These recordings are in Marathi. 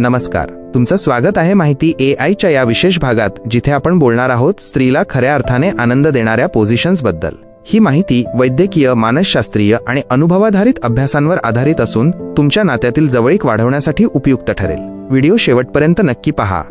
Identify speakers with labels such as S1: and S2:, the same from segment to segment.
S1: नमस्कार. तुमचं स्वागत आहे माहिती ए आयच्या या विशेष भागात जिथे आपण बोलणार आहोत स्त्रीला खऱ्या अर्थाने आनंद देणाऱ्या पोझिशन्सबद्दल ही माहिती वैद्यकीय मानसशास्त्रीय आणि अनुभवाधारित अभ्यासांवर आधारित असून तुमच्या नात्यातील जवळीक वाढवण्यासाठी उपयुक्त ठरेल. व्हिडिओ शेवटपर्यंत नक्की पहा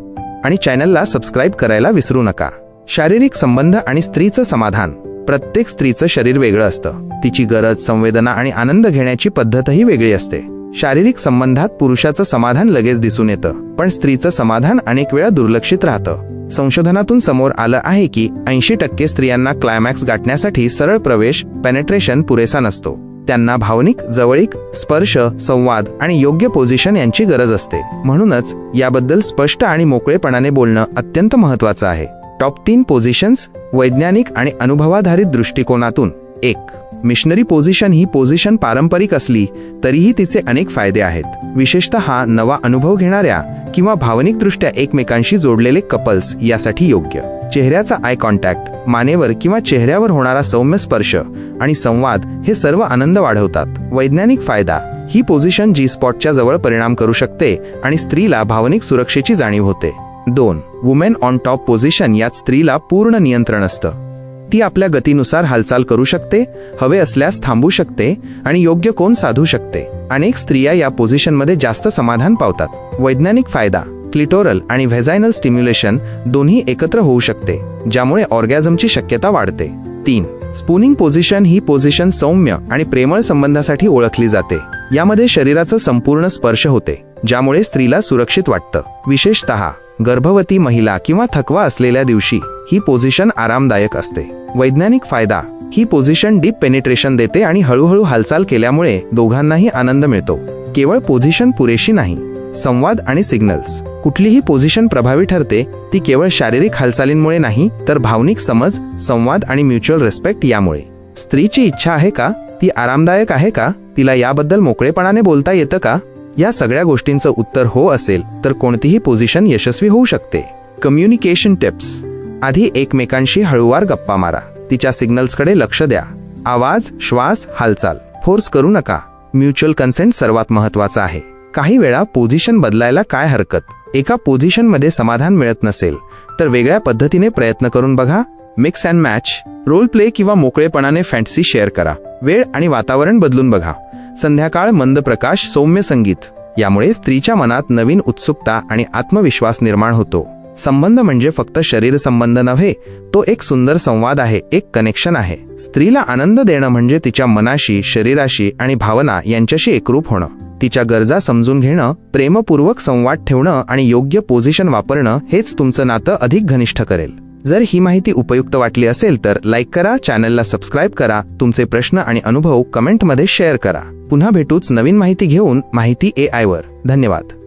S1: आणि चॅनलला सबस्क्राईब करायला विसरू नका. शारीरिक संबंध आणि स्त्रीचं समाधान. प्रत्येक स्त्रीचं शरीर वेगळं असतं. तिची गरज संवेदना आणि आनंद घेण्याची पद्धतही वेगळी असते. शारीरिक संबंधात पुरुषाचं समाधान लगेच दिसून येतं पण स्त्रीचं समाधान अनेक वेळा दुर्लक्षित राहतं. संशोधनातून समोर आलं आहे की ऐंशी टक्के स्त्रियांना क्लायमॅक्स गाठण्यासाठी सरळ प्रवेश पेनेट्रेशन पुरेसा नसतो. त्यांना भावनिक जवळीक स्पर्श संवाद आणि योग्य पोझिशन यांची गरज असते. म्हणूनच याबद्दल स्पष्ट आणि मोकळेपणाने बोलणं अत्यंत महत्वाचं आहे. टॉप तीन पोझिशन्स वैज्ञानिक आणि अनुभवाधारित दृष्टिकोनातून. एक. मिशनरी पोझिशन ही पोझिशन पारंपरिक असली तरीही तिचे अनेक फायदे आहेत. विशेषतः नवा अनुभव घेणाऱ्या किंवा भावनिकदृष्ट्या एकमेकांशी जोडलेले कपल्स यासाठी योग्य. चेहऱ्याचा आय कॉन्टॅक्ट मानेवर किंवा चेहऱ्यावर होणारा सौम्य स्पर्श आणि संवाद हे सर्व आनंद वाढवतात. वैज्ञानिक फायदा ही पोझिशन जी स्पॉटच्या जवळ परिणाम करू शकते आणि स्त्रीला भावनिक सुरक्षेची जाणीव होते. दोन वुमेन ऑन टॉप पोझिशन यात स्त्रीला पूर्ण नियंत्रण असतं. ती आपल्या गतीनुसार हालचाल करू शकते हवे असल्यास थांबू शकते आणि योग्य कोण साधू शकते. अनेक स्त्रिया या पोझिशनमध्ये जास्त समाधान पावतात. वैज्ञानिक फायदा क्लिटोरल आणि व्हेझायनल स्टिम्युलेशन दोन्ही एकत्र होऊ शकते ज्यामुळे ऑर्गॅझमची शक्यता वाढते. तीन स्पूनिंग पोझिशन ही पोझिशन सौम्य आणि प्रेमळ संबंधासाठी ओळखली जाते. यामध्ये शरीराचं संपूर्ण स्पर्श होते ज्यामुळे स्त्रीला सुरक्षित वाटतं. विशेषतः गर्भवती महिला किंवा थकवा असलेल्या दिवशी. ही पोझिशन आरामदायक असते. वैज्ञानिक फायदा ही पोझिशन डीप पेनिट्रेशन देते आणि हळूहळू हालचाल केल्यामुळे दोघांनाही आनंद मिळतो. केवळ पोझिशन पुरेशी नाही संवाद आणि सिग्नल्स. कुठलीही पोझिशन प्रभावी ठरते ती केवळ शारीरिक हालचालींमुळे नाही तर भावनिक समज संवाद आणि म्युच्युअल रिस्पेक्ट यामुळे. स्त्रीची इच्छा आहे का? ती आरामदायक आहे का? तिला याबद्दल मोकळेपणाने बोलता येतं का? या सगळ्या गोष्टींचं उत्तर हो असेल तर कोणतीही पोझिशन यशस्वी होऊ शकते. Communication tips. आधी एकमेकांशी हळूवार गप्पा मारा. तिच्या सिग्नल्सकडे लक्ष द्या. आवाज श्वास हालचाल. फोर्स करू नका. म्युच्युअल कन्सेंट सर्वात महत्त्वाचा आहे. काही वेळा पोझिशन बदलायला काय हरकत? एका पोझिशनमध्ये समाधान मिळत नसेल तर वेगळ्या पद्धतीने प्रयत्न करून बघा. Mix and match. Role play किंवा मोकळेपणाने फॅन्सी शेअर करा. वेळ आणि वातावरण बदलून बघा. संध्याकाळ मंद प्रकाश सौम्य संगीत. यामुळे स्त्रीच्या मनात नवीन उत्सुकता आणि आत्मविश्वास निर्माण होतो. संबंध म्हणजे फक्त शरीर संबंध नव्हे तो एक सुंदर संवाद आहे एक कनेक्शन आहे. स्त्रीला आनंद देणं म्हणजे तिच्या मनाशी शरीराशी आणि भावना यांच्याशी एकरूप होणं. तिच्या गरजा समजून घेणं प्रेमपूर्वक संवाद ठेवणं आणि योग्य पोझिशन वापरणं हेच तुमचं नातं अधिक घनिष्ठ करेल. जर ही माहिती उपयुक्त वाटली असेल तर लाईक करा चॅनलला सबस्क्राईब करा तुमचे प्रश्न आणि अनुभव कमेंटमध्ये शेअर करा. पुन्हा भेटूच नवीन माहिती घेऊन माहिती ए आयवर धन्यवाद.